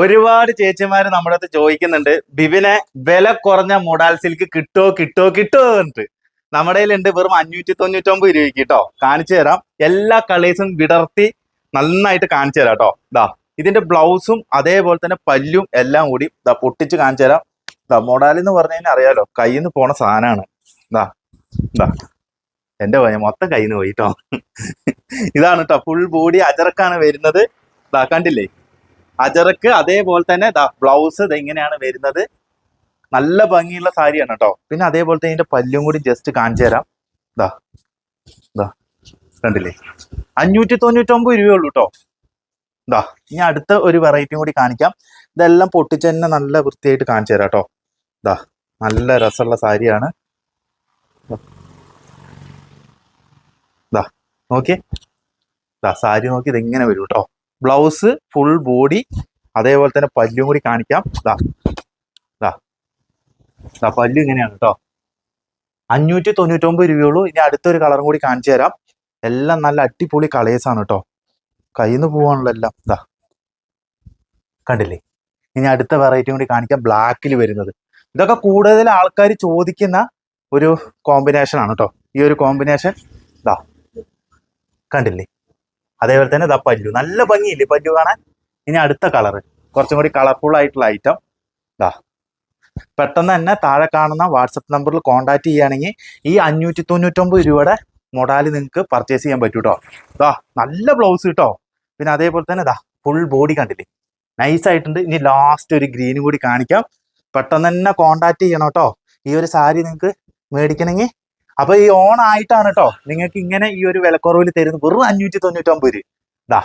ഒരുപാട് ചേച്ചിമാര് നമ്മുടെ അടുത്ത് ചോദിക്കുന്നുണ്ട് ബിബിനെ വില കുറഞ്ഞ മോഡാൽ സിൽക്ക് കിട്ടോ കിട്ടോ കിട്ടോ എന്നിട്ട് നമ്മുടെ കയ്യിലുണ്ട് വെറും അഞ്ഞൂറ്റി തൊണ്ണൂറ്റൊമ്പത് രൂപയ്ക്ക് കേട്ടോ കാണിച്ചു തരാം. എല്ലാ കളേഴ്സും വിടർത്തി നന്നായിട്ട് കാണിച്ചു തരാം കേട്ടോ ഇതാ ഇതിന്റെ ബ്ലൗസും അതേപോലെ തന്നെ പല്ലും എല്ലാം കൂടി ഇതാ പൊട്ടിച്ച് കാണിച്ചു തരാം. ഇതാ മൊഡാൽ എന്ന് പറഞ്ഞു കഴിഞ്ഞാൽ അറിയാലോ കയ്യിൽ നിന്ന് പോണ സാധനമാണ് ഇതാ ഇതാ എന്റെ പോയ മൊത്തം കയ്യിൽ നിന്ന് പോയിട്ടോ ഇതാണ് കേട്ടോ ഫുൾ ബോഡി അജറക്കാണ് വരുന്നത്. ഇതാ കണ്ടില്ലേ? അജറക്ക് അതേപോലെ തന്നെ ദാ ബ്ലൗസ് ഇതെങ്ങനെയാണ് വരുന്നത്. നല്ല ഭംഗിയുള്ള സാരിയാണ് കേട്ടോ പിന്നെ അതേപോലെ തന്നെ ഇതിന്റെ പല്ലും കൂടി ജസ്റ്റ് കാണിച്ചു തരാം. ഇതാ ഇതാ കണ്ടില്ലേ? അഞ്ഞൂറ്റി തൊണ്ണൂറ്റൊമ്പത് രൂപയുള്ളൂ കേട്ടോ ഇതാ ഇനി അടുത്ത ഒരു വെറൈറ്റിയും കൂടി കാണിക്കാം. ഇതെല്ലാം പൊട്ടിച്ച് തന്നെ നല്ല വൃത്തിയായിട്ട് കാണിച്ചു തരാം കേട്ടോ നല്ല രസമുള്ള സാരിയാണ്. ഇതാ നോക്കിയേ. ഇതാ സാരി നോക്കി ഇതെങ്ങനെ വരും കേട്ടോ ബ്ലൗസ് ഫുൾ ബോഡി അതേപോലെ തന്നെ പല്ലും കൂടി കാണിക്കാം. ഇതാ ഇതാ ഇതാ പല്ലു ഇങ്ങനെയാണ് കേട്ടോ അഞ്ഞൂറ്റി തൊണ്ണൂറ്റൊമ്പത് രൂപയുള്ളൂ ഇനി അടുത്തൊരു കളറും കൂടി കാണിച്ചു തരാം. എല്ലാം നല്ല അടിപൊളി കളേഴ്സ് ആണ് കേട്ടോ കയ്യിൽ നിന്ന് പോവാണല്ലോ എല്ലാം. ഇതാ കണ്ടില്ലേ? ഇനി അടുത്ത വെറൈറ്റി കൂടി കാണിക്കാം. ബ്ലാക്കിൽ വരുന്നത്. ഇതൊക്കെ കൂടുതൽ ആൾക്കാർ ചോദിക്കുന്ന ഒരു കോമ്പിനേഷൻ ആണ് കേട്ടോ ഈ ഒരു കോമ്പിനേഷൻ ഇതാ കണ്ടില്ലേ? അതേപോലെ തന്നെ ഇതാ പല്ലു. നല്ല ഭംഗിയില്ലേ പല്ലു കാണാൻ? ഇനി അടുത്ത കളറ് കുറച്ചും കൂടി കളർഫുൾ ആയിട്ടുള്ള ഐറ്റം ഇതാ പെട്ടെന്ന് തന്നെ താഴെ കാണുന്ന വാട്സപ്പ് നമ്പറിൽ കോൺടാക്ട് ചെയ്യുകയാണെങ്കിൽ ഈ അഞ്ഞൂറ്റി തൊണ്ണൂറ്റൊമ്പത് രൂപയുടെ മൊഡാൽ നിങ്ങൾക്ക് പർച്ചേസ് ചെയ്യാൻ പറ്റൂ കേട്ടോ ഇതാ നല്ല ബ്ലൗസ് കേട്ടോ പിന്നെ അതേപോലെ തന്നെ ഇതാ ഫുൾ ബോഡി കണ്ടില്ലേ? നൈസ് ആയിട്ടുണ്ട്. ഇനി ലാസ്റ്റ് ഒരു ഗ്രീനും കൂടി കാണിക്കാം. പെട്ടെന്ന് തന്നെ കോൺടാക്ട് ചെയ്യണം കേട്ടോ ഈ ഒരു സാരി നിങ്ങൾക്ക് മേടിക്കണമെങ്കിൽ അപ്പൊ ഈ ഓൺ ആയിട്ടാണ് കേട്ടോ നിങ്ങൾക്ക് ഇങ്ങനെ ഈ ഒരു വിലക്കുറവിൽ തരുന്നത് വെറും അഞ്ഞൂറ്റി തൊണ്ണൂറ്റൊമ്പത് ഇതാ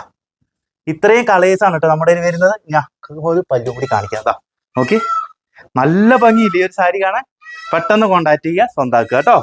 ഇത്രയും കളേഴ്സ് ആണ് കേട്ടോ നമ്മുടെ വരുന്നത്. ഞാൻ ഒരു പല്ലും കൂടി കാണിക്കാം. ഇതാ നോക്കി. നല്ല ഭംഗിയില്ലേ ഈ ഒരു സാരി കാണാൻ? പെട്ടെന്ന് കോണ്ടാക്ട് ചെയ്യുക സ്വന്താക്കുക കേട്ടോ